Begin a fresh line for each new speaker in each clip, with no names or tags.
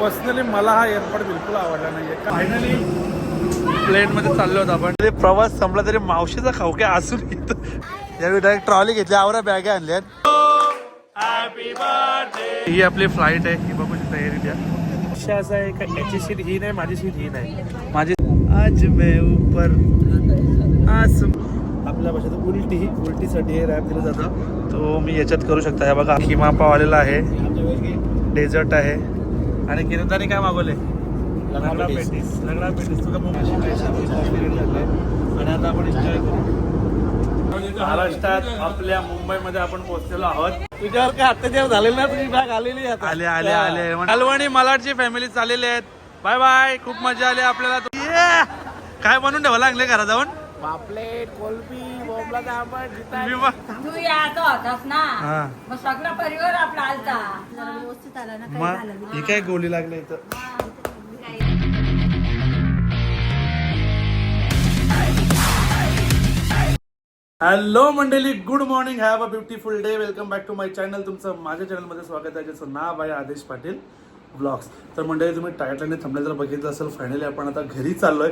Personally मला हा airport बिलकुल आवडला नाहीये. फायनली प्लेन मध्ये चाललो होतो आपण. तरी प्रवास संपला तरी मावशीचा खाऊ काय असून येत यावेळी डायरेक्ट ट्रॉली घेतली आवरा बॅग आणल्यात ही आपली फ्लाईट आहे. ही बघू एअर इंडिया विषय असा आहे का याची सीट ही नाही माझी सीट ही नाही. माझी आज मैं ऊपर आसम आपल्या भाषेत उलटी ही उलटीसाठी हे रॅप दिलं जातं. तो मी याच्यात करू शकता. हे बघा किमा पाव आलेला आहे. डेझर्ट आहे. आणि किरदानी काय मागवले लगडा पेटीस. आणि आता आपण एन्जॉय करू. महाराष्ट्रात आपल्या मुंबईमध्ये आपण पोहोचलेलो आहोत.
तुझ्यावर काय अत्याचार झालेला ना तुझी बॅग आलेली.
आले आले आले. अलवणी मलाडची फॅमिली चाललेले आहेत. Bye bye. खूप मजा आली आपल्याला! काय बनवून ठेवा लागले घरा जाऊन?
पापलेट कोलबी बोंबला दामट जिता
तू याचा होतास ना.
हा.
मग सगळा परिवार आपला आलता.
व्यवस्थित आला ना काही झालं.
ही काय गोळी लागली इथं? हॅलो मंडळी good morning have a beautiful day welcome back to my channel. तुमचं माझ्या चॅनलमध्ये स्वागत आहे ज्याचं नाव आहे आदेश पाटील ब्लॉग्स. तर मंडळी तुम्ही टायटलने थांबले जर बघितलं असेल फायनली आपण आता घरी चाललोय.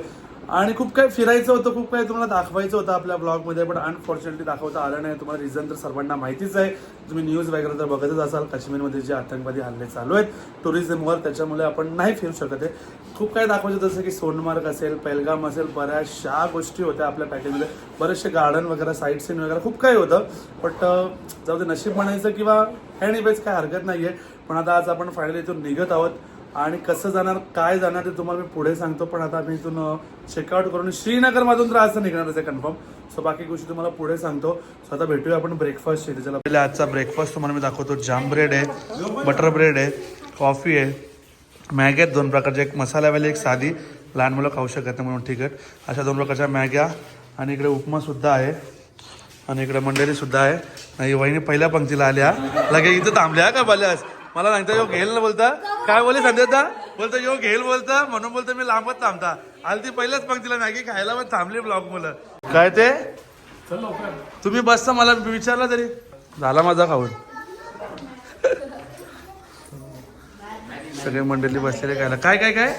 आणि खूप काही फिरायचं होतं खूप काही तुम्हाला दाखवायचं होतं आपल्या ब्लॉगमध्ये पण अनफॉर्च्युनेटली दाखवता आलं नाही. तुम्हाला रिझन तर सर्वांना माहितीच आहे. तुम्ही न्यूज वगैरे तर बघतच असाल काश्मीरमध्ये जे आतंकवादी हल्ले चालू आहेत टुरिझमवर त्याच्यामुळे आपण नाही फिरू शकत आहे. खूप काही दाखवायचं जसं की सोनमार्ग असेल पेलगाम असेल बऱ्याचशा गोष्टी होत्या आपल्या पॅकेजमध्ये बरेचसे गार्डन वगैरे साईट सीन वगैरे खूप काही होतं. बट जाऊ ते नशीब म्हणायचं किंवा एनिवेज काय हरकत नाही आहे पण आता आज आपण फायनली इथून निघत आहोत. आणि कसं जाणार काय जाणार ते तुम्हाला मी पुढे सांगतो पण आता मी इथून चेकआउट करून श्रीनगरमधून तर असं निघणारच आहे कन्फर्म सो बाकी गोष्टी तुम्हाला पुढे सांगतो. सो आता भेटूया आपण ब्रेकफास्ट चला. पहिले आजचा ब्रेकफास्ट तुम्हाला मी दाखवतो. जाम ब्रेड आहे बटर ब्रेड आहे कॉफी आहे मॅगी आहेत दोन प्रकारच्या एक मसाल्यावाली एक साधी. लहान मुलं खाऊ शकत नाही म्हणून ठीक आहे. अशा दोन प्रकारच्या मॅग्या आणि इकडे उपमासुद्धा आहे. आणि इकडे मंडळीसुद्धा आहे. नाही वहिनी पहिल्या पंक्तीला आल्या. लगे इथं थांबल्या का बल्यास मला सांगता यो घेल ना बोलता. काय बोले संध्याता? बोलतो यो घेल बोलता. म्हणून बोलतो मी लांबच थांबता. आली ती पहिल्याच पंक्तीला मॅगी खायला पण थांबली ब्लॉग मुलं. काय ते? तुम्ही बसता मला विचारला तरी. झाला माझा खाऊन. सगळे मंडळी बसलेले खायला. काय काय काय?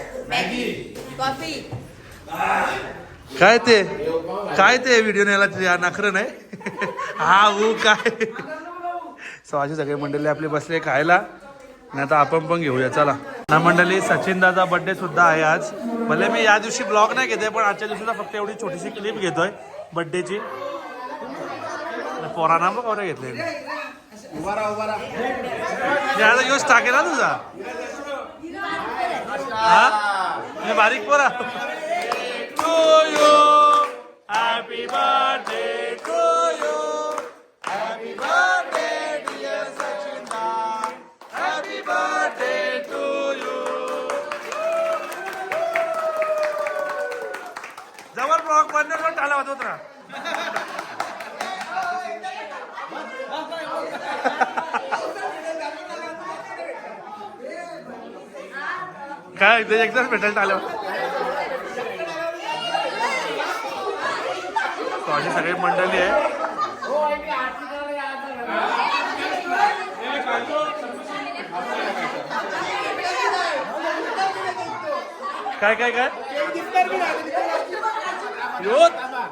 कॉफी.
काय ते? काय ते व्हिडिओ न्यायला नखरं नाही? हा हो काय? सो अशी सगळे मंडळी आपले बसले खायला. आणि आता आपण पण घेऊया चला. ना मंडळी सचिन दादा बर्थडे सुद्धा आहे आज. भले मी या दिवशी ब्लॉग नाही घेतोय पण आजच्या दिवशीला फक्त एवढी छोटीशी क्लिप घेतोय बर्थडेची पोराना बघ कवरे घेतले मी आता योच टाकेल ना तुझा? हा? मी बारीक पोरा to you. एकदाच भेटायला आलं तो अशी सगळी मंडळी आहे. काय काय काय? यो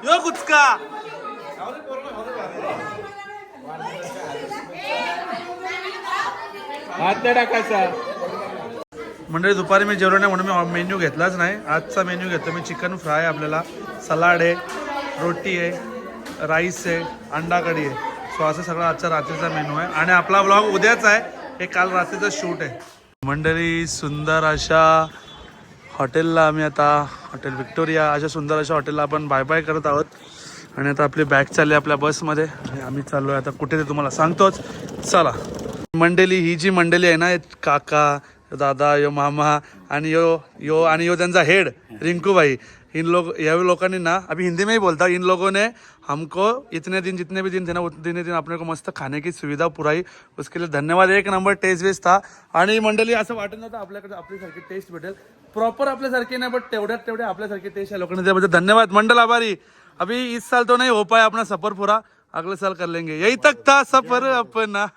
यो कुचका
हात नाही टाकायचा.
म्हणजे दुपारी मी जेवलो नाही म्हणून मी मेन्यू घेतलाच नाही. आजचा मेन्यू घेतो मी चिकन फ्राय आपल्याला. सलाड आहे रोटी आहे राईस आहे अंडा कढी आहे. सो असं सगळं आजचा रात्रीचा मेनू आहे. आणि आपला ब्लॉग उद्याच आहे. हे काल रात्रीचं शूट आहे. मंडळी सुंदर अशा हॉटेलला आम्ही आता हॉटेल विक्टोरिया अशा सुंदर अशा हॉटेलला आपण बाय बाय करत आहोत. आणि आता आपली बॅग चालली आपल्या बसमध्ये आणि आम्ही चाललो आहे आता कुठे ते तुम्हाला सांगतोच. चला. मंडळी ही जी मंडळी आहे ना काका दादा यो मामा आणि यो यो आणि यो त्यांचा हेड रिंकू भाई इन लोग या लोकांनी ना अभी हिंदी में ही बोलता इन लोगों ने हमको इतने दिन जितने भी दिन थे ना उतने दिन अपने को मस्त खाने की सुविधा पुराई। उसके लिए धन्यवाद। एक नंबर टेस्ट वेस्ट था। आणि मंडळी असं वाटत नव्हतं आपल्याकडे आपल्यासारखी टेस्ट भेटेल. प्रॉपर आपल्यासारखी नाही बट तेवढ्यात तेवढे आपल्यासारखी टेस्ट आहे लोकांनी त्याबद्दल धन्यवाद. मंडल आभारी. अभी इस साल तो नहीं हो पाया अपना सफर पूरा. अगले साल कर लेंगे. यही तक था सफर अपना.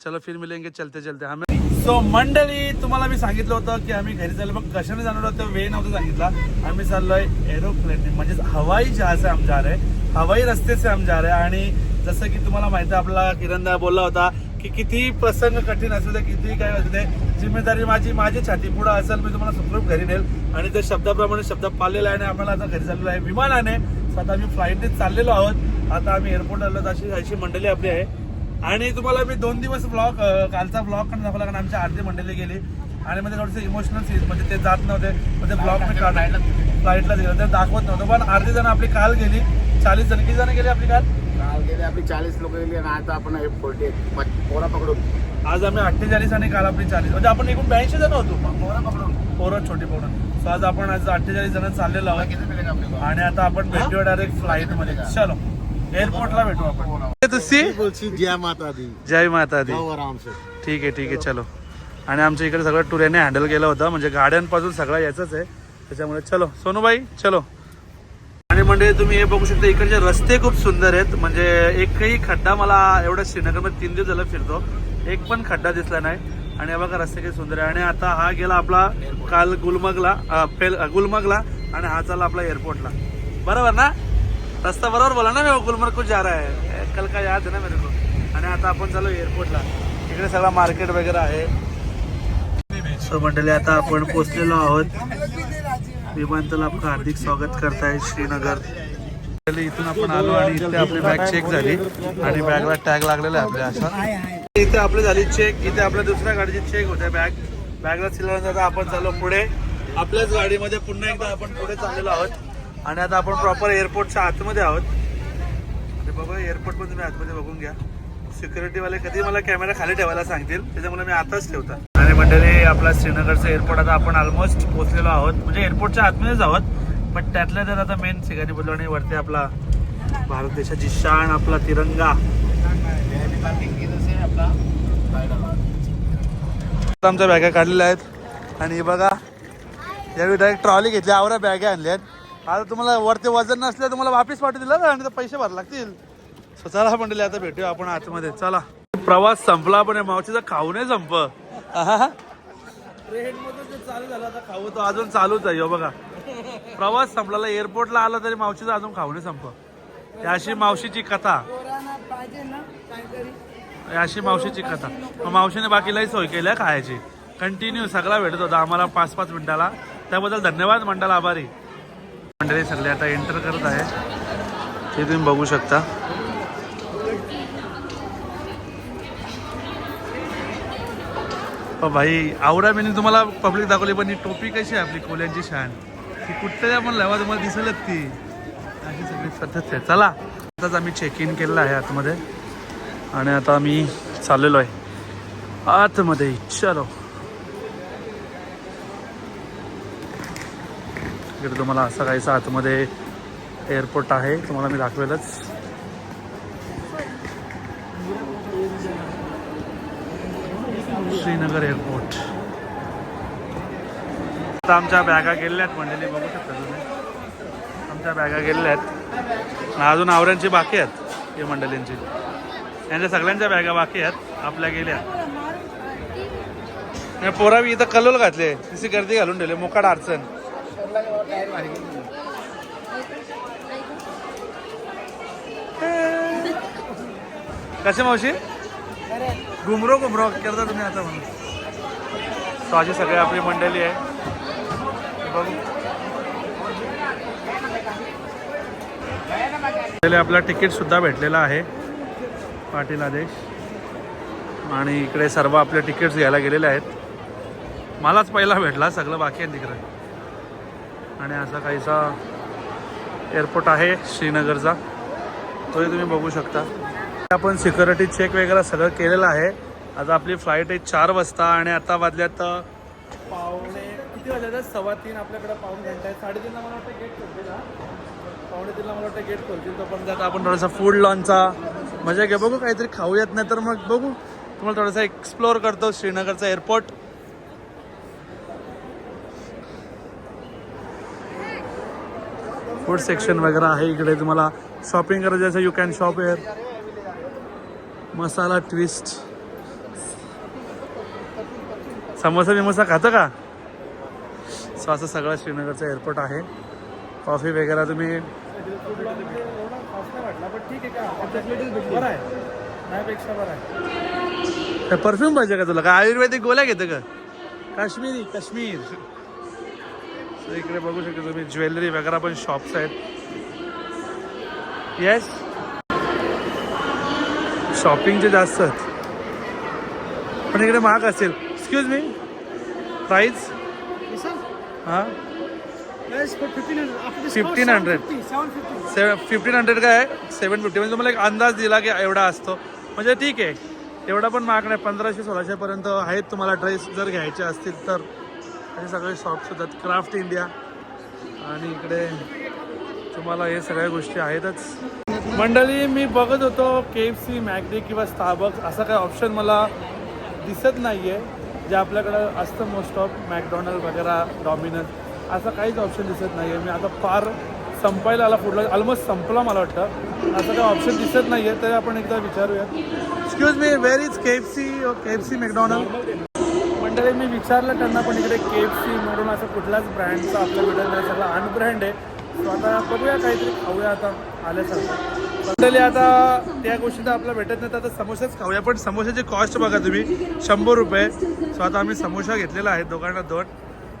चलो फिर मिलेंगे चलते चलते हमें सो मंडळी तुम्हाला मी सांगितलं होतं की आम्ही घरी चाललो. मग कशाने जाणार होतं? वे नव्हतं सांगितला. आम्ही चाललोय एरोप्लेन म्हणजेच हवाई जहाज आहे आमच्या जा रहे हवाई रस्ते से हम जा रहे आणि जसं की तुम्हाला माहिती आहे आपला किरणदा बोलला होता की किती प्रसंग कठीण असू दे किती काय असू दे जिम्मेदारी माझी माझी छाती पुढे असेल मी तुम्हाला सुखरूप घरी नेल आणि त्या शब्दाप्रमाणे शब्द पाळलेला आहे आणि आम्हाला आता घरी चाललेलो आहे. विमानाने. आता आम्ही फ्लाईटनेच चाललेलो आहोत. आता आम्ही एअरपोर्ट आलो. तर अशी अशी मंडळी आपली आहे. आणि तुम्हाला मी दोन दिवस ब्लॉग कालचा ब्लॉग पण दाखवला कारण आमची आरती मंडळी गेली. आणि मध्ये थोडेसे इमोशनल सीन म्हणजे ते जात नव्हते. म्हणजे ब्लॉग मी फ्लाईटला दिलं ते दाखवत नव्हतं. पण अर्धी जण आपली काल गेली. चाळीस जण किती जण गेली आपली काल?
काल गेले आपली चाळीस लोक गेली आणि आता आपण हे फोर्टी पोरा पकडून.
आज आम्ही अठ्ठेचाळीस आणि काल आपली चाळीस. म्हणजे आपण एकूण ब्याऐंशी जण होतो.
पोरा पकडून.
पोरं छोटी पोरं. सो आज आपण आज अठ्ठेचाळीस जण चाललेलो आहोत. आणि आता आपण भेटूया डायरेक्ट फ्लाईटमध्ये चलो. एअरपोर्टला भेटू आपण.
बोलची जय माता दी
जय माता दी
जाऊ आराम से
ठीक आहे ठीक आहे चलो. आणि आमच्या इकडे सगळं टूर याने हँडल केलं होतं म्हणजे गाड्यांपासून सगळं याचंच आहे. त्याच्यामुळे चलो सोनूबाई चलो. आणि म्हणजे तुम्ही हे बघू शकता इकडचे रस्ते खूप सुंदर आहेत. म्हणजे एकही खड्डा मला एवढ्या श्रीनगरमध्ये तीन दिवस झालं फिरतो. एक पण खड्डा दिसला नाही. आणि हे बघा रस्ते किती सुंदर आहे. आणि आता हा गेला आपला काल गुलमर्गला अं, पेल अं, गुलमर्गला आणि हा चालला आपला एअरपोर्टला. बरोबर ना? रस्ता बरोबर बोला ना मी गुलमर्ग को जा रहा है. कल का याद है ना मेरे को? आणि आता आपण चालू एअरपोर्टला इकडे सगळा मार्केट वगैरे आहे. सो मंडळी आता आपण पोचलेलो आहोत. विमानतळ आपलं हार्दिक स्वागत करताय श्रीनगर. इथून आपण आलो आणि इथे आपली बॅग चेक झाली. आणि बॅगला टॅग लागलेला आहे आपल्या असा. इथे आपली झाली चेक इथे आपल्या दुसऱ्या गाडीची चेक होते बॅग बॅगला सिलेंडर आता आपण चाललो पुढे. आपल्याच गाडीमध्ये पुन्हा एकदा आपण पुढे चाललेलो आहोत. आणि आता आपण प्रॉपर एअरपोर्टच्या आतमध्ये आहोत. बाबा बघा एअरपोर्ट पण तुम्ही आतमध्ये बघून घ्या. सिक्युरिटी वाले कधी मला कॅमेरा खाली ठेवायला सांगतील त्याच्यामुळे मी आताच ठेवता. आणि मंडळी आपला श्रीनगरचं एअरपोर्ट आता आपण ऑलमोस्ट पोहोचलेलो आहोत. म्हणजे एअरपोर्टच्या आतमध्येच आहोत पण त्यातल्या त्यात आता मेन सिगारी बोललो आणि वरती आपला भारत देशाची शान आपला तिरंगा.
आपला
आमच्या बॅगा काढलेल्या आहेत. आणि बघा यावेळी डायरेक्ट ट्रॉली घेतली आवरा बॅगा आहेत आता तुम्हाला वरती वजन नसलं तुम्हाला वापस पाठवू दिलं आणि ते पैसे भरावे लागतील. चला मंडळी आता भेटूया आपण आतमध्ये. चला. प्रवास संपला पण मावशीचा खाऊ नाही संप चालू झाला खाऊ तो अजून चालूच आहे बघा. प्रवास संपला एअरपोर्टला आला तरी मावशीचा अजून खाऊ नाही संप ही अशी मावशीची कथा. ही अशी मावशीची कथा. मग मावशीने बाकीलाही सोय केली आहे खायची. कंटिन्यू सगळा भेटत होता आम्हाला पाच पाच मिनिटाला. त्याबद्दल धन्यवाद मंडळ आभारी. मंडळी सगळे आता एंटर करत आहे. ते तुम्ही बघू शकता. भाई आवडा मी तुम्हाला पब्लिक दाखवली पण ही टोपी कशी आहे आपली? कोल्यांची शान. ती कुठल्या आपण लावा तुम्हाला दिसेलच ती. अशी सगळी पद्धत आहे. चला आताच आम्ही चेक इन केलं आहे आतमध्ये. आणि आता आम्ही चाललेलो आहे. आतमध्ये चलो. इकडे तुम्हाला असं काहीसा आतमध्ये एअरपोर्ट आहे. तुम्हाला मी दाखवेलच श्रीनगर एअरपोर्ट आता आमच्या बॅगा गेलेल्या आहेत मंडळी बघू शकता तुम्ही. आमच्या बॅगा गेलेल्या आहेत अजून आवऱ्यांची बाकी आहेत या मंडळींची. यांच्या सगळ्यांच्या बॅगा बाकी आहेत आपल्या गेल्या. या पोरावी इथं कलोल घातले तिची गर्दी घालून ठेवली मोकाड अडचण. कसे मावशी? घुमरो घुमरो करता तुम्ही आता म्हणून. सो अशी सगळी आपली मंडळी आहे. बघू आपला तिकीट सुद्धा भेटलेला आहे पाटील आदेश. आणि इकडे सर्व आपले तिकीट्स घ्यायला गेलेले आहेत. मलाच पहिला भेटला सगळं बाकी आहे तिकडे. आणि असा काहीसा एअरपोर्ट आहे श्रीनगरचा. तोही तुम्ही बघू शकता. आपण सिक्युरिटी चेक वगैरे सगळं केलेलं आहे. आता आपली फ्लाईट आहे चार वाजता आणि आता वाजल्यात पावणे किती वाजल्यात सव्वा तीन आपल्याकडे पाऊण घंटा आहे साडेतीनला मला वाटतं गेट खोलतील पावणे तीनला मला वाटतं गेट खोलतील. तोपर्यंत आता आपण थोडासा फूड लॉनचा मजा घ्या बघू काहीतरी खाऊयात नाही तर मग बघू. तुम्हाला थोडासा एक्सप्लोअर करतो श्रीनगरचा एअरपोर्ट फूड सेक्शन वगैरे आहे इकडे. तुम्हाला शॉपिंग करायचं असेल you can shop here masala twist samosa बिमोसा खातं का? सो असं सगळं श्रीनगरचं एअरपोर्ट आहे. कॉफी वगैरे तुम्ही परफ्यूम पाहिजे का तुला? का आयुर्वेदिक गोळ्या घेतं का? काश्मीरी काश्मीर. इकडे बघू शकता तुम्ही ज्वेलरी वगैरे पण शॉप्स आहेत. येस शॉपिंगचे जास्त आहेत. पण इकडे महाग असेल. एक्सक्यूज मी प्राईस हां? Fifteen hundred seven fifteen hundred काय? आहे सेवन फिफ्टी म्हणजे तुम्हाला एक अंदाज दिला की एवढा असतो. म्हणजे ठीक आहे. एवढा पण महाग नाही. पंधराशे सोळाशेपर्यंत आहेत तुम्हाला ड्रेस. जर घ्यायचे असतील तर. असे सगळे शॉप्स होतात. क्राफ्ट इंडिया आणि इकडे तुम्हाला हे सगळ्या गोष्टी आहेतच. मंडळी मी बघत होतो के एफ सी मॅगडी किंवा स्टारबक्स असा काही ऑप्शन मला दिसत नाही आहे जे आपल्याकडं असतं मोस्ट ऑफ मॅकडॉनल्ड वगैरे डॉमिनस असं काहीच ऑप्शन दिसत नाही आहे मी आता फार संपायला आला पुढला ऑलमोस्ट संपला मला वाटतं. असं काही ऑप्शन दिसत नाही आहे तर आपण एकदा विचारूया. Excuse me where is K F C K F C McDonald मंडळी मी विचारलं त्यांना पण इकडे के एफ सी म्हणून असं कुठल्याच ब्रँडचा आपल्या भेटत नाही. सगळं अनब्रँड आहे. सो आता बघूया काहीतरी खाऊया आता. आल्यासारखं. मंडळी आता त्या गोष्टी तर आपल्याला भेटत नाही तर आता समोसेच खाऊया. पण समोसाचे कॉस्ट बघा तुम्ही. शंभर रुपये. सो आता आम्ही समोसा घेतलेला आहे दोघांना दोन.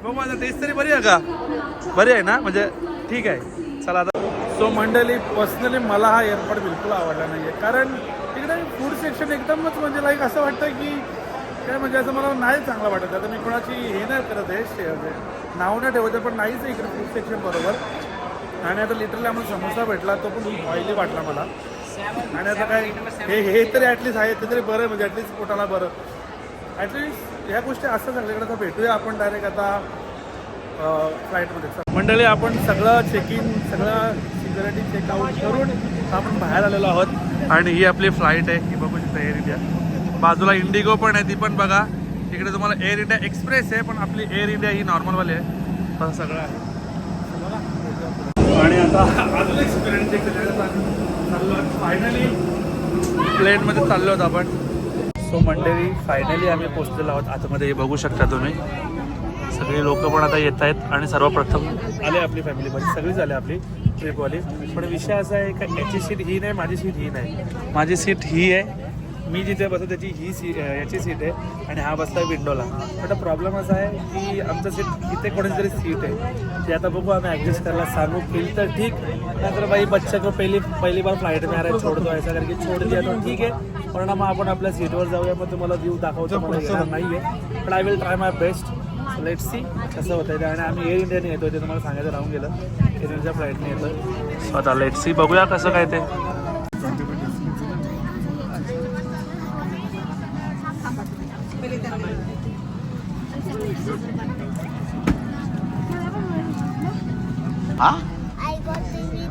मग माझा टेस्ट तरी बरी आहे का? बरी आहे ना? म्हणजे ठीक आहे. चला आता. सो मंडळी पर्सनली मला हा एअरपोर्ट बिलकुल आवडला नाही आहे कारण इकडे फूड सेक्शन एकदमच म्हणजे लाईक असं वाटतं की काय म्हणजे असं मला नाही चांगलं वाटत. आता मी कोणाची हे नाही करत आहे नाव नाही ठेवत पण नाहीच इकडे फूड सेक्शन बरोबर. आणि आता लिटरली आम्हाला समोसा भेटला तो पण ऑइली वाटला मला. आणि आता काय हे हे तरी ॲटलिस्ट आहे ते तरी बरं म्हणजे ॲटलिस्ट पोटाला बरं. ॲटलिस्ट ह्या गोष्टी असं सगळीकडे आता भेटूया आपण डायरेक्ट आता फ्लाईटमध्ये मंडळी आपण सगळं चेक इन सगळं सिक्युरिटी चेकआउट करून आपण बाहेर आलेलो आहोत. आणि ही आपली फ्लाईट आहे ही बघू शकता एअर इंडिया बाजूला इंडिगो पण आहे ती पण बघा. इकडे तुम्हाला एअर इंडिया एक्सप्रेस आहे पण आपली एअर इंडिया ही नॉर्मलवाली आहे. असं सगळं आहे. आता अजून एक्सपिरियन्स चाललो फायनली प्लेनमध्ये चाललो आहोत आपण. सो मंडळी फायनली आम्ही पोचलेलो आहोत. आतमध्ये हे बघू शकता तुम्ही. सगळी लोक पण आता येत आहेत आणि सर्वप्रथम आले आपली फॅमिलीमध्ये सगळी सगळीच आले आपली ट्रिपवाली पण विषय असा आहे का याची सीट ही नाही माझी सीट ही नाही. माझी सीट ही आहे. मी जिथे बसतो त्याची ही सी याची सीट आहे आणि हा बसला विंडोला. पण प्रॉब्लेम असा आहे की आमचं सीट इथे कोणीतरी सीट आहे. ते आता बघू आम्ही ॲडजस्ट करायला सांगू केली तर ठीक. नाहीतर बाई बच्चा को पहिली पहिली बार फ्लाईट में आ रहा है छोड़ दो ऐसा करके छोड़ दिया तो ठीक आहे. पण मग आपण आपल्या सीटवर जाऊया मग तुम्हाला व्ह्यू दाखवतो मला येणार नाही आहे पण I will try my best let see कसं होतं ते. आणि आम्ही एअर इंडियाने येतो ते तुम्हाला सांगायचं राहून गेलं. एअर इंडियाच्या फ्लाईटने येतो सो आता लेट सी बघूया कसं काय ते
हा हे बघ
छोटे बैग पर सामने वाली टेबल लीजिए अपने बैग को पर वहीं
अध्यक्ष अध्यक्ष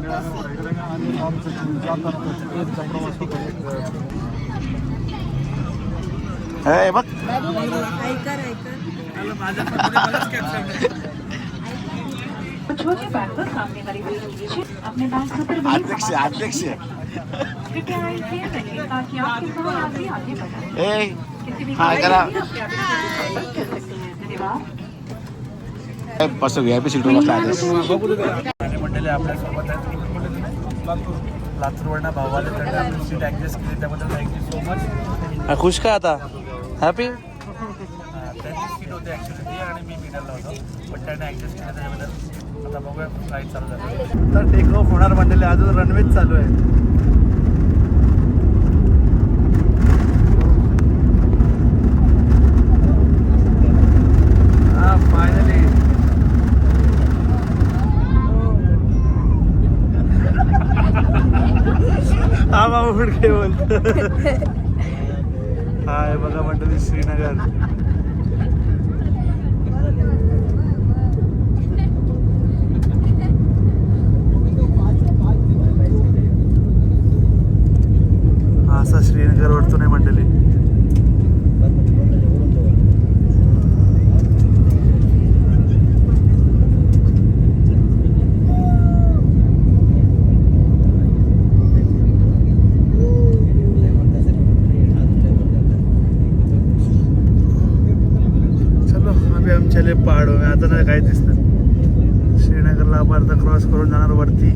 आपके सह यात्री आगे बढ़ें
ए
किसी भी
हाँ,
आप कर सकते हैं. धन्यवाद
बस व्ही आय पी सीटवर बसला
बघू आणि मंडळी आपल्यासोबत तुम्ही लातूरवरनं भावाला त्यांनी आपली सीट ॲडजस्ट केली त्याबद्दल थँक्यू सो मच खुश का आता? हॅपी त्यांची सीट होती ॲक्च्युली ती आणि मी मिडलला होतो. पण त्याने ॲडजस्ट केलं त्याच्याबद्दल आता बघूया फ्लाईट चालू झाली. तर टेक ऑफ होणार मंडळी अजून रनवेच चालू आहे हा फायनली फुडके बोलतो हाय बघा मंडळी श्रीनगर हा असा श्रीनगर वरतून आहे मंडळी चले पहाड आता नाही काही दिसत श्रीनगरला अपार्थ आता क्रॉस करून जाणार वरती.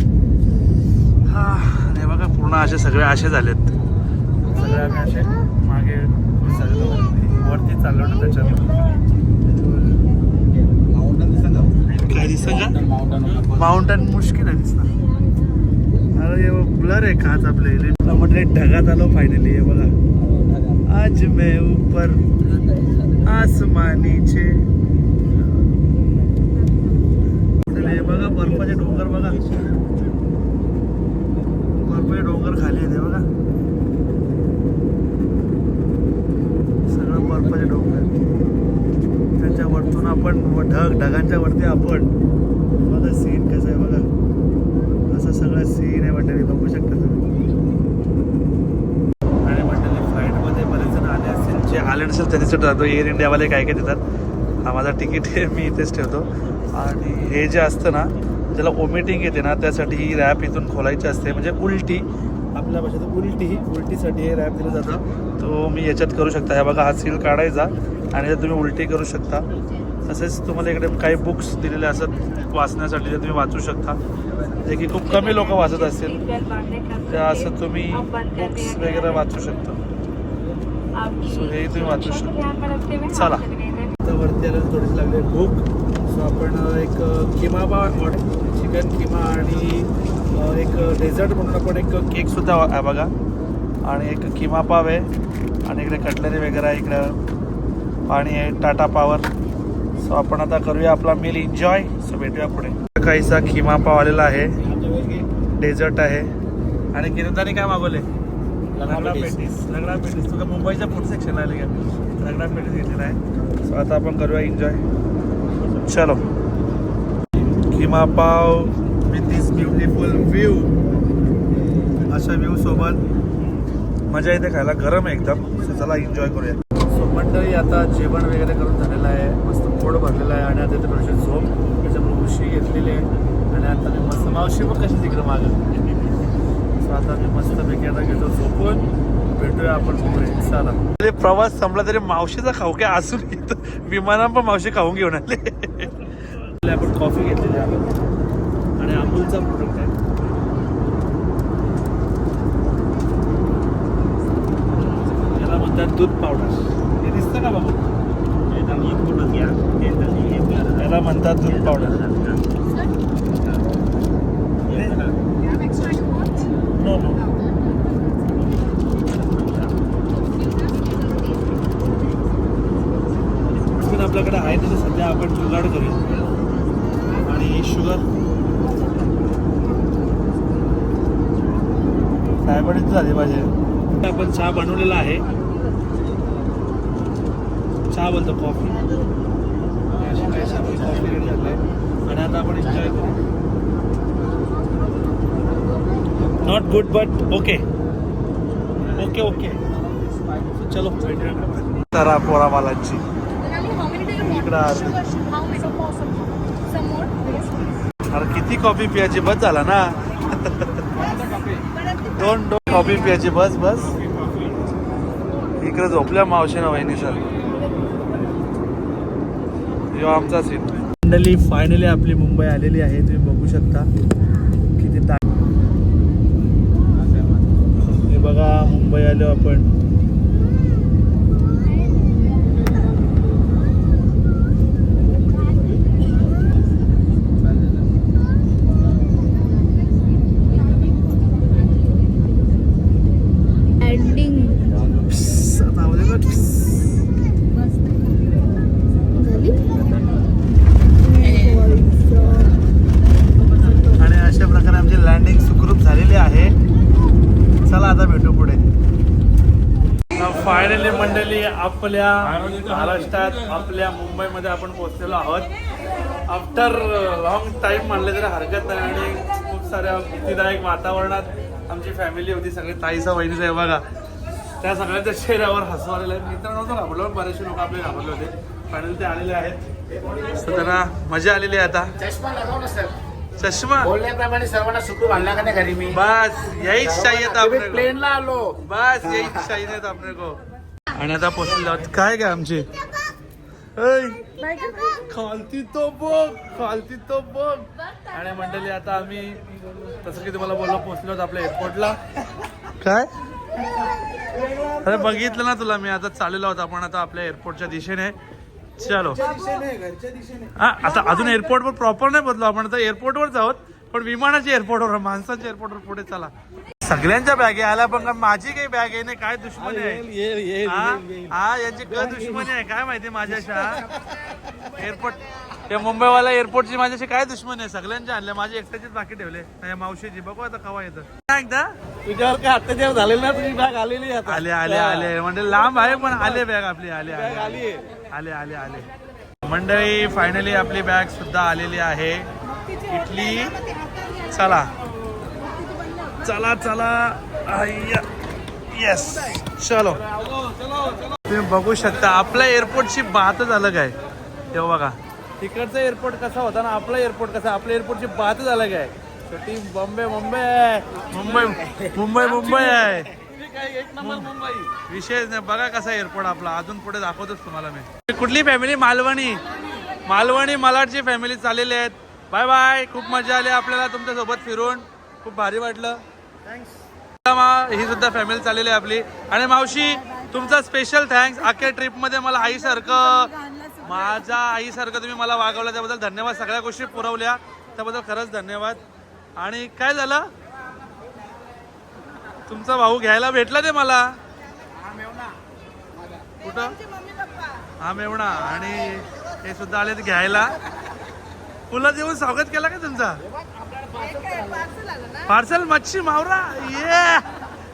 हा आणि बघा पूर्ण असे सगळे असे झालेत. सगळे आम्ही असे मागे वरती वरती चाललो ना त्याच्यात काय दिसतं का? माउंटन मुश्किल आहे दिसणं अरे ब्लर आहे खाच आपले. म्हणजे ढगात आलो फायनली हे बघा. आज मैं ऊपर आसमानीचे हे बघा बर्फाचे डोंगर बघा. बर्फाचे डोंगर खाली येते बघा. सगळं बर्फाचे डोंगर. त्याच्या वरतून आपण ढग ढगांच्या वरती आपण बघा सीन कसं आहे बघा. असं सगळं सीन आहे मंडळी बघू शकता तुम्ही. आणि मंडळी फ्लाईटमध्ये बरेच जण आले असतील. जे आले नसेल त्यांच्यासाठी राहतो एअर इंडियावाले काय काय देतात? हा माझा तिकीट मी इथेच ठेवतो. आणि हे जे असतं ना ज्याला ओमिटिंग येते ना त्यासाठी ही रॅप इथून खोलायची असते. म्हणजे उलटी आपल्या भाषेत उलटी ही उलटीसाठी हे रॅप दिलं जातं. तो मी याच्यात करू शकता. हे बघा हा सील काढायचा आणि त्यात तुम्ही उलटी करू शकता. तसेच तुम्हाला इकडे काही बुक्स दिलेले असतात वाचण्यासाठी जे तुम्ही वाचू शकता. जे की खूप कमी लोक वाचत असतील. ते असं तुम्ही बुक्स वगैरे वाचू शकता. सो हे तुम्ही वाचू शकता. चला. तर वरती आलं थोडीशी लागली भूक. सो आपण एक किमा चिकन किमा आणि एक डेझर्ट म्हणून आपण एक केकसुद्धा आहे बघा. आणि एक किमा पाव आहे. आणि इकडे कटलरी वगैरे आहे इकडं. पाणी आहे टाटा पावर. सो आपण आता करूया आपला मील एन्जॉय सो भेटूया पुढे. काहीसा खिमा पाव आलेला आहे. डेझर्ट आहे. आणि किरताने काय मागवले? रगडा पेटीस रगडा पेटीस तुला मुंबईच्या फूड सेक्शन आले का? रगडा पेटीस घेतलेला आहे. सो आता आपण करूया एन्जॉय चलो keema pav with this beautiful view अशा व्ह्यू सोबत मजा येते खायला गरम आहे एकदम. सो चला एन्जॉय करूया. सो मंडळी आता जेवण वगैरे करून झालेलं आहे. मस्त पोट भरलेलं आहे आणि आता इथे थोडीशी झोप त्याच्यामुळे उशी घेतलेली आहे. आणि आता मी मस्त मावशी पण कशी तिकडं मागं. सो आता मी मस्तपैकी आता घेतो झोपून. भेटूया आपण चला. प्रवास संपला तरी मावशीचा खाऊ काय असून विमानात पण मावशी खाऊन घेऊन आले. आपण कॉफी घेतलेली आहे. आणि अमूलचा प्रोडक्ट आहे. याला म्हणतात दूध पावडर हे दिसतं का बाबू? याला म्हणतात दूध पावडर आपल्याकडे आहे तसं सध्या आपण जुगाड करूया. आणि शुगर डायबिटीज झाली पाहिजे. आपण चहा बनवलेला आहे. चहा बोलतो कॉफी. अशी घेतलेलं आहे आणि आता आपण एन्जॉय करू. Not good but okay okay okay चलो. तरा पोरा मालांची इकडं आली. अरे किती कॉफी पियाची बस झाला ना? दोन दोन कॉफी पियाची बस बस. इकडे झोपल्या मावशी ना वहिनी सर. यो आमचा सीट फायनली फायनली आपली मुंबई आलेली आहे. तुम्ही बघू शकता किती टा हे बघा मुंबई आलो आपण
एंडिंग
प्स्स, आता आवाज येतो? प्स्स.
झाली
आणि अशा प्रकारे आमची लँडिंग सुखरूप झालेली आहे चला आता भेटू पुढे फायनली आपल्या महाराष्ट्रात आपल्या मुंबईमध्ये आपण पोहोचलेलो आहोत. आफ्टर लॉंग टाईम म्हणले तरी हरकत नाही आणि खूप साऱ्या भीतीदायक वातावरणात आमची फॅमिली होती सगळे ताईचा वहिनीचा आहे बघा. त्या सगळ्यांच्या चेहऱ्यावर हसू आलेलं आहे मित्र नव्हतं घाबरलो बरेचसे लोक आपले घाबरले होते. फायनली ते आलेले आहेत. तर त्यांना मजा आलेली आहे आता.
चष्मा बोलण्याप्रमाणे सर्वांना सुखरूप आणला का नाही घरी मी?
बस यही चाहिए था अपने को
प्लेनला आलो.
बस यही चाहिए था अपने को आणि आता पोहोचलेलो आहोत काय काय आमची? खालती तो बघ खालती तो बघ. आणि मंडळी आता आम्ही तसं की तुम्हाला बोललो पोहोचलो आहोत आपल्या एअरपोर्टला काय? अरे बघितलं ना तुला मी आता चाललेलो आहोत आपण आता आपल्या एअरपोर्टच्या दिशेने. चलो. हा आता अजून एअरपोर्टवर प्रॉपर नाही बदलो आपण आता एअरपोर्टवर आहोत. पण विमानाच्या एअरपोर्टवर माणसाच्या एअरपोर्टवर पुढे चला. सगळ्यांच्या बॅगे आल्या पण का माझी काही बॅग आहे नाही काय दुश्मनी आहे? हा? हा यांची काय दुश्मनी आहे? काय माहिती माझ्याशा एअरपोर्ट ते मुंबईवाला एअरपोर्टची माझ्याशी काय दुश्मनी आहे? सगळ्यांच्या आणल्या माझी एकट्याचीच बाकी ठेवले. नाही, मावशीची बघू आता कवा येतं. काय एकदा
तुझ्यावर काय अत्याचार झालेला ना तुझी बॅग आलेली
आले आले आले. म्हणजे लांब आहे पण आले बॅग आपली आले आले
आली.
आले आले आले मंडळी फायनली आपली बॅग सुद्धा आलेली आहे. इटली चला. चला चला. येस चलो. तुम्ही बघू शकता आपल्या एअरपोर्टची बातच अलग आहे तेव्हा बघा. तिकडचा एअरपोर्ट कसा होता ना आपला एअरपोर्ट कसा आपल्या एअरपोर्टची बातच अलग आहे शेवटी बॉम्बे मुंबई आहे मुंबई मुंबई मुंबई आहे.
मुंबई
विशेष नाही बघा कसा एअरपोर्ट आपला. अजून पुढे दाखवतोच तुम्हाला मी. कुठली फॅमिली मालवणी. मालवणी मलाडची फॅमिली चाललेली आहेत. बाय बाय खूप मजा आली आपल्याला तुमच्यासोबत फिरून. खूप भारी वाटलं. ही सुद्धा फॅमिली चाललेली आहे आपली. आणि मावशी तुमचा स्पेशल थँक्स अख्ख्या ट्रिपमध्ये मला आईसारखं माझ्या आईसारखं तुम्ही मला वागवलं. त्याबद्दल धन्यवाद. सगळ्या गोष्टी पुरवल्या. त्याबद्दल खरंच धन्यवाद. आणि काय झालं? तुमचा भाऊ घ्यायला भेटला ते मला? कुठं? हा मेवणा. आणि हे सुद्धा आले ते घ्यायला. फुलं देऊन स्वागत केला का तुमचा? पार्सल मच्छी मावरा ये.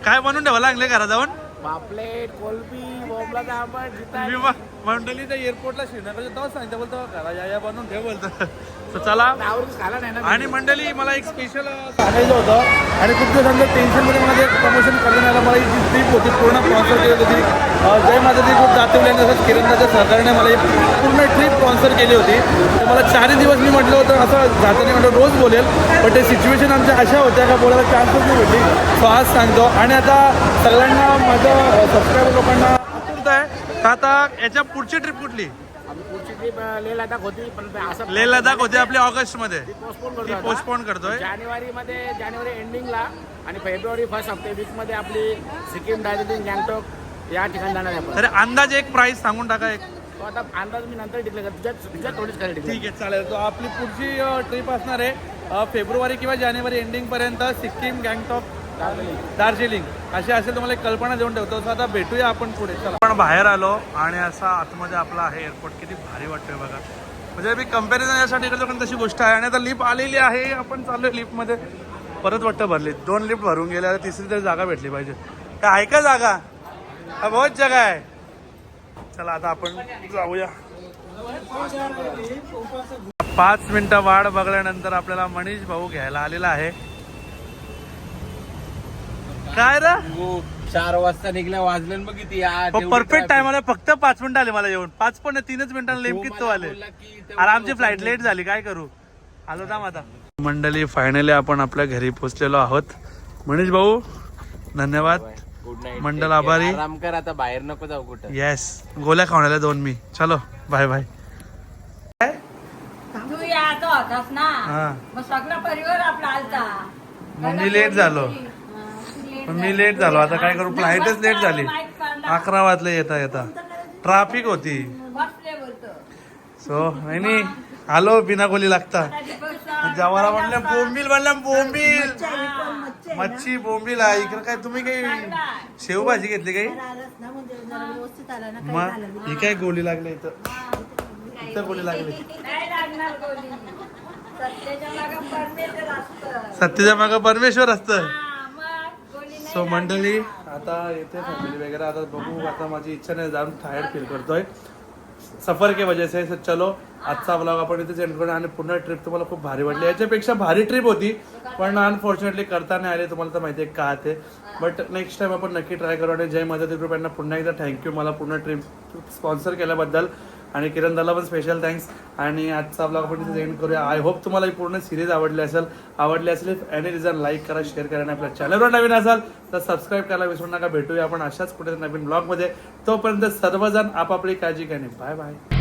काय बनवून ठेवा लागले घरा जाऊन?
पापलेट कोलबी जिता
विमा मंडळीच्या एअरपोर्टला श्रीनगरच्या तेव्हा सांगता बोलतो घरा या या बनवून ठेव बोलतो. तर चला.
आवडीच खाला नाही ना
आणि मंडळी मला एक स्पेशल सांगायचं होतं. आणि खूप दिवसांचं टेन्शनमध्ये मला ते प्रमोशन करण्यात आलं. मला ही जी ट्रिप होती पूर्ण स्पॉन्सर केली होती. जय माता दी खूप दातवली आणि तसंच किरणदाच्या सहकार्याने मला ही पूर्ण ट्रिप स्पॉन्सर केली होती. तर मला चारही दिवस मी म्हटलं होतं असं जाताना म्हटलं रोज बोलेल. पण ते सिच्युएशन आमच्या अशा होत्या का बोलायला चान्सच नाही भेटली सो आज सांगतो. आणि आता सगळ्यांना माझं सबस्क्रायबर लोकांना आहे. तर आता याच्या पुढची ट्रिप कुठली?
पुढची ट्रिप लेह लडाख होती पण असं
लेह लडाख होते आपली ऑगस्टमध्ये.
पोस्टपोन
ती
करतो
पोस्टपोन करतोय.
जानेवारी मध्ये जानेवारी एंडिंगला आणि फेब्रुवारी फर्स्ट हप्ते वीकमध्ये आपली सिक्कीम दार्जिलिंग गँगटॉक या ठिकाणी जाणार आहे आपण.
तर अंदाज एक प्राइस सांगून टाका एक.
तो आता अंदाज मी नंतर डिक्लेअर करतो. तुझ्या तुझ्या थोडीच खरी डिक्लेअर
ठीक आहे चालेल. तो आपली पुढची ट्रिप असणार आहे अ, फेब्रुवारी किंवा जानेवारी एंडिंग पर्यंत सिक्कीम गँगटॉक दार्जिलिंग. अशी असेल तुम्हाला एक कल्पना देऊन ठेवतो. So आता भेटूया आपण पुढे. आपण बाहेर आलो आणि असा आतमध्ये आपला आहे एअरपोर्ट किती भारी वाटतोय बघा. म्हणजे मी कंपॅरिझन यासाठी करतो कारण तशी गोष्ट आहे. आणि आता लिफ्ट आलेली आहे. आपण चाललोय लिफ्टमध्ये परत वाटतं भरली. दोन लिफ्ट भरून गेल्या आता तिसरी तरी जागा भेटली पाहिजे. काय आहे का जागा? हा बहुत जागा आहे. चला आता आपण जाऊया. पाच मिनिटं वाढ बघल्यानंतर आपल्याला मनीष भाऊ घ्यायला आलेला आहे. काय रे?
चार वाजता निघल्या वाजले बघ किती
परफेक्ट टाइम आला. फक्त पाच मिनिटं आले मला येऊन. पाच पण तीनच मिनिटांना नेमकीच तो आले. अरे आमची फ्लाईट लेट झाली. काय करू? आलो थांब आता. मंडळी फायनली आपण आपल्या घरी पोहोचलेलो आहोत. मनीष भाऊ धन्यवाद.
गुड नाईट
मंडल आभारी.
आराम कर आता बाहेर नको जाऊ कुठं.
येस गोल्या खावण्याला दोन मी. चलो बाय बाय
तू याचा होतास ना.
हा.
मग सगळा परिवार आपला आलता.
मग मी late झालो. पण मी लेट झालो. आता काय करू? फ्लाईटच लेट झाली. अकरा वाजले येता येता. ट्राफिक होती. सो नाही आलो बिना गोली लागता. जवारा म्हणलं बोंबील म्हणलं बोंबील. मच्छी बोंबील आहे इकडे काय तुम्ही काही शेवभाजी घेतली काही? मग ही काय गोली लागली इथं? इथं गोली लागली.
सत्यच्या माग मागं परमेश्वर असतं
सत्यच्या मागं परमेश्वर असतं
हा, मग गोली नाही
सो मंडळी आता येते फॅमिली वगैरे. आता बघू आता माझी इच्छा नाही जाऊन टायर्ड फील करतोय. सफर के वजह से चलो आजचा ब्लॉग आपण इथेच एंड करू. आणि पुन्हा ट्रिप तुम्हाला खूप भारी वाटली. याच्यापेक्षा भारी ट्रिप होती. पण अनफॉर्च्युनेटली करता नाही आले तुम्हाला तर माहिती आहे का ते. बट नेक्स्ट टाइम आपण नक्की ट्राय करू. आणि जय माझा ग्रुप यांना पुन्हा एकदा थँक्यू मला पूर्ण ट्रिप स्पॉन्सर केल्याबद्दल. आणि किरण दाला पण स्पेशल थँक्स आणि आजचा ब्लॉग आपण इथे एंड करूया. आय होप तुम्हाला ही पूर्ण सिरीज आवडली असेल. आवडली असेल एनी रिझन लाईक करा शेअर करा आणि आपल्या चॅनलवर नवीन असाल तर सबस्क्राईब करायला विसरू नका. भेटूया आपण अशाच कुठे नवीन ब्लॉगमध्ये तोपर्यंत सर्वजण आपापली काळजी घ्या बाय बाय